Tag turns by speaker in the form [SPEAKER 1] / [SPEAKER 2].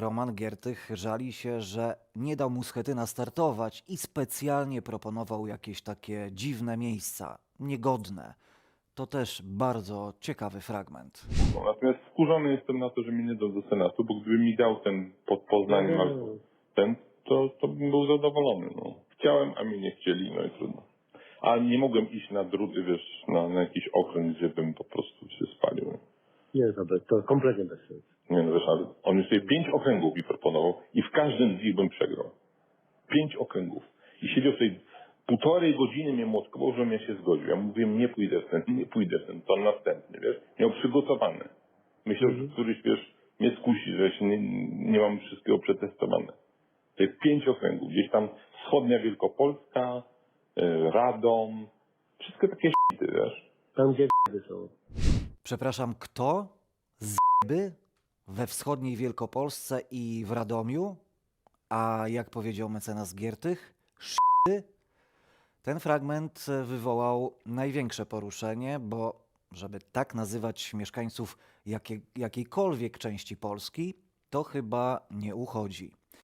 [SPEAKER 1] Roman Giertych żali się, że nie dał mu Schetyna startować i specjalnie proponował jakieś takie dziwne miejsca, niegodne. To też bardzo ciekawy fragment.
[SPEAKER 2] Natomiast wkurzony jestem na to, że mnie nie dał do Senatu, bo gdyby mi dał ten pod Poznaniem
[SPEAKER 3] No,
[SPEAKER 2] albo ten, to, to bym był zadowolony. No. Chciałem, a mi nie chcieli, no i trudno. A nie mogłem iść na druty, wiesz, na, na jakiś okręt, gdzie bym po prostu się spalił.
[SPEAKER 3] Nie, to kompletnie bez sensu.
[SPEAKER 2] Nie no wiesz, ale on już sobie pięć okręgów mi proponował i w każdym z nich bym przegrał. Pięć okręgów. I siedział sobie półtorej godziny mnie młotkował, żebym ja się zgodził. Ja mówiłem, nie pójdę w ten, nie pójdę w ten, to następny, wiesz. Miał przygotowane. Myślał, że któryś, wiesz, mnie skusi, że się nie, nie mam wszystkiego przetestowane. To jest pięć okręgów. Gdzieś tam wschodnia Wielkopolska, y, Radom, wszystko takie szity, wiesz.
[SPEAKER 3] Tam, gdzie są.
[SPEAKER 1] Przepraszam, kto? Zby? We wschodniej Wielkopolsce i w Radomiu? A jak powiedział mecenas Giertych? Szty? Ten fragment wywołał największe poruszenie, bo żeby tak nazywać mieszkańców jakie, jakiejkolwiek części Polski, to chyba nie uchodzi.